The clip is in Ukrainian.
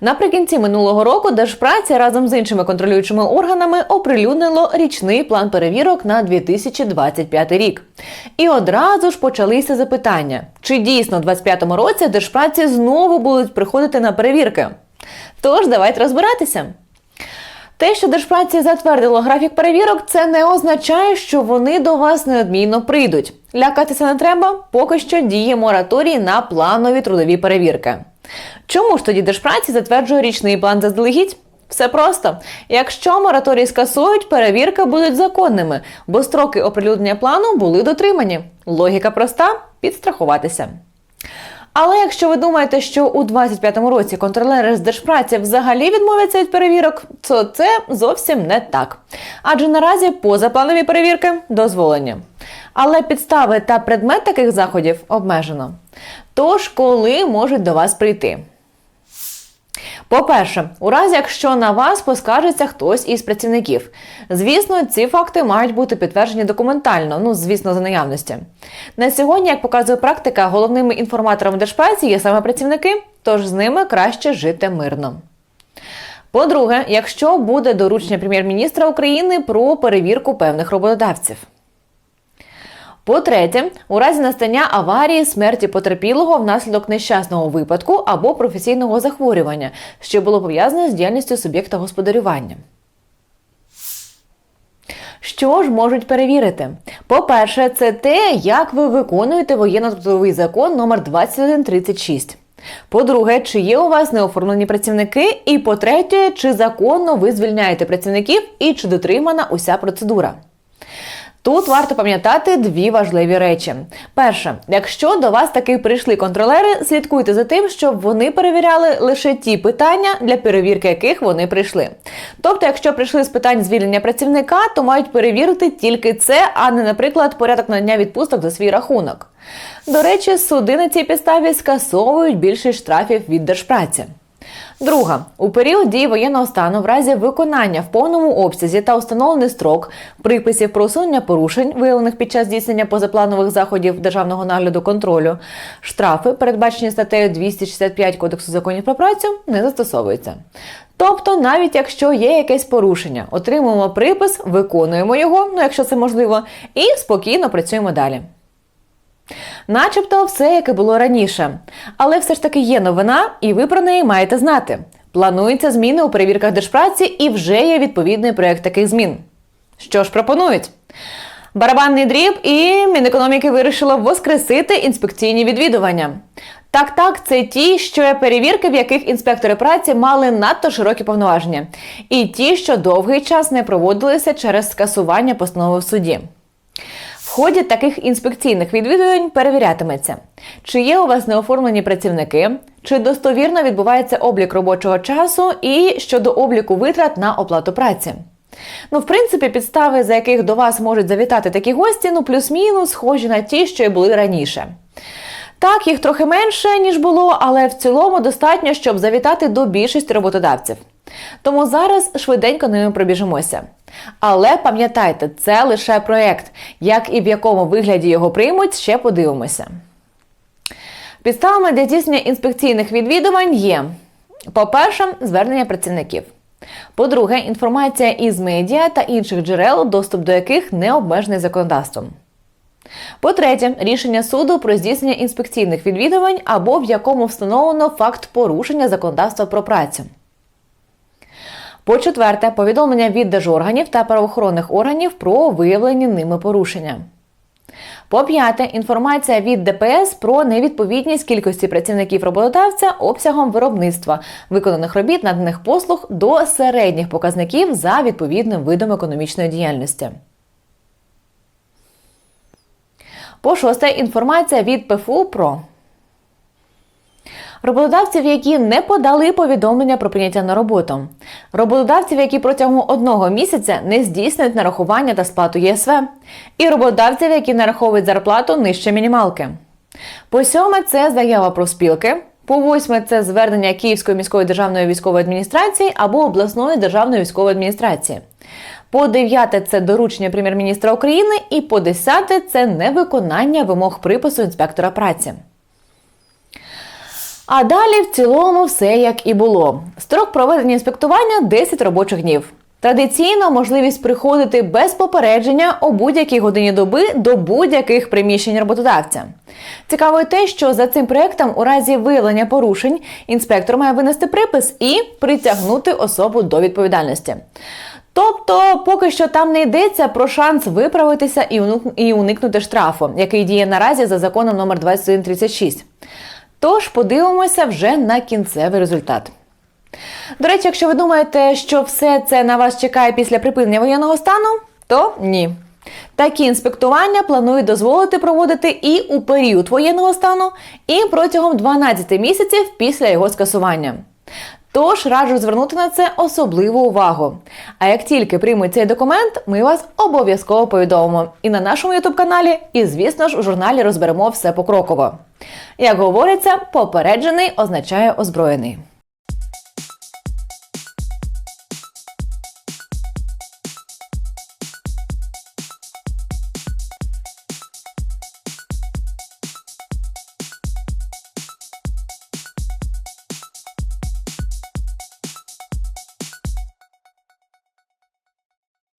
Наприкінці минулого року Держпраця разом з іншими контролюючими органами оприлюднило річний план перевірок на 2025 рік. І одразу ж почалися запитання: чи дійсно у 2025 році Держпраці знову будуть приходити на перевірки? Тож давайте розбиратися. Те, що Держпраці затвердило графік перевірок, це не означає, що вони до вас неодмінно прийдуть. Лякатися не треба, поки що діє мораторій на планові трудові перевірки. Чому ж тоді Держпраці затверджує річний план заздалегідь? Все просто. Якщо мораторій скасують, перевірки будуть законними, бо строки оприлюднення плану були дотримані. Логіка проста підстрахуватися. Але якщо ви думаєте, що у 2025 році контролери з держпраці взагалі відмовляться від перевірок, то це зовсім не так. Адже наразі позапланові перевірки дозволені. Але підстави та предмет таких заходів обмежено. Тож, коли можуть до вас прийти? По-перше, у разі, якщо на вас поскаржиться хтось із працівників, звісно, ці факти мають бути підтверджені документально, ну звісно, за наявності. На сьогодні, як показує практика, головними інформаторами держпраці є саме працівники, тож з ними краще жити мирно. По-друге, якщо буде доручення прем'єр-міністра України про перевірку певних роботодавців. По-третє, у разі настання аварії, смерті потерпілого внаслідок нещасного випадку або професійного захворювання, що було пов'язане з діяльністю суб'єкта господарювання. Що ж можуть перевірити? По-перше, це те, як ви виконуєте воєнно-трудовий закон номер 2136. По-друге, чи є у вас неоформлені працівники? І по-третє, чи законно ви звільняєте працівників і чи дотримана уся процедура? Тут варто пам'ятати дві важливі речі. Перше, якщо до вас таки прийшли контролери, слідкуйте за тим, щоб вони перевіряли лише ті питання, для перевірки яких вони прийшли. Тобто, якщо прийшли з питань звільнення працівника, то мають перевірити тільки це, а не, наприклад, порядок надання відпусток за свій рахунок. До речі, суди на цій підставі скасовують більшість штрафів від держпраці. Друга у період дії воєнного стану, в разі виконання в повному обсязі та установлений строк приписів про усунення порушень, виявлених під час здійснення позапланових заходів державного нагляду контролю, штрафи, передбачені статтею 265 Кодексу законів про працю, не застосовуються. Тобто, навіть якщо є якесь порушення, отримуємо припис, виконуємо його, ну якщо це можливо, і спокійно працюємо далі. Начебто все, яке було раніше. Але все ж таки є новина, і ви про неї маєте знати. Плануються зміни у перевірках держпраці і вже є відповідний проєкт таких змін. Що ж пропонують? Барабанний дріб і Мінекономіки вирішило воскресити інспекційні відвідування. Так, так, це ті, що є перевірки, в яких інспектори праці мали надто широкі повноваження, і ті, що довгий час не проводилися через скасування постанови в суді. Ході таких інспекційних відвідувань перевірятиметься, чи є у вас неоформлені працівники, чи достовірно відбувається облік робочого часу і щодо обліку витрат на оплату праці. Ну, в принципі, підстави, за яких до вас можуть завітати такі гості, ну плюс-мінус, схожі на ті, що й були раніше. Так, їх трохи менше, ніж було, але в цілому достатньо, щоб завітати до більшості роботодавців. Тому зараз швиденько ними пробіжимося. Але пам'ятайте, це лише проєкт. Як і в якому вигляді його приймуть, ще подивимося. Підставами для здійснення інспекційних відвідувань є: по-перше, звернення працівників. По-друге, інформація із медіа та інших джерел, доступ до яких не обмежений законодавством. По-третє, рішення суду про здійснення інспекційних відвідувань або в якому встановлено факт порушення законодавства про працю. По-четверте, повідомлення від держорганів та правоохоронних органів про виявлені ними порушення. По-п'яте, інформація від ДПС про невідповідність кількості працівників роботодавця обсягом виробництва виконаних робіт наданих послуг до середніх показників за відповідним видом економічної діяльності. По шосте, інформація від ПФУ про роботодавців, які не подали повідомлення про прийняття на роботу, роботодавців, які протягом одного місяця не здійснюють нарахування та сплату ЄСВ, і роботодавців, які нараховують зарплату нижче мінімалки. По сьоме це заява про спілки. По восьме це звернення Київської міської державної військової адміністрації або обласної державної військової адміністрації. По дев'яте це доручення прем'єр-міністра України, і по десяте це невиконання вимог припису інспектора праці. А далі в цілому все як і було. Строк проведення інспектування 10 робочих днів. Традиційно можливість приходити без попередження о будь-якій годині доби до будь-яких приміщень роботодавця. Цікаво те, що за цим проектом у разі виявлення порушень інспектор має винести припис і притягнути особу до відповідальності. Тобто, поки що там не йдеться про шанс виправитися і уникнути штрафу, який діє наразі за законом номер 2136. Тож подивимося вже на кінцевий результат. До речі, якщо ви думаєте, що все це на вас чекає після припинення воєнного стану, то ні. Такі інспектування планують дозволити проводити і у період воєнного стану, і протягом 12 місяців після його скасування. Тож раджу звернути на це особливу увагу. А як тільки приймуть цей документ, ми вас обов'язково повідомимо і на нашому ютуб каналі, і звісно ж у журналі розберемо все покроково. Як говориться, попереджений означає озброєний.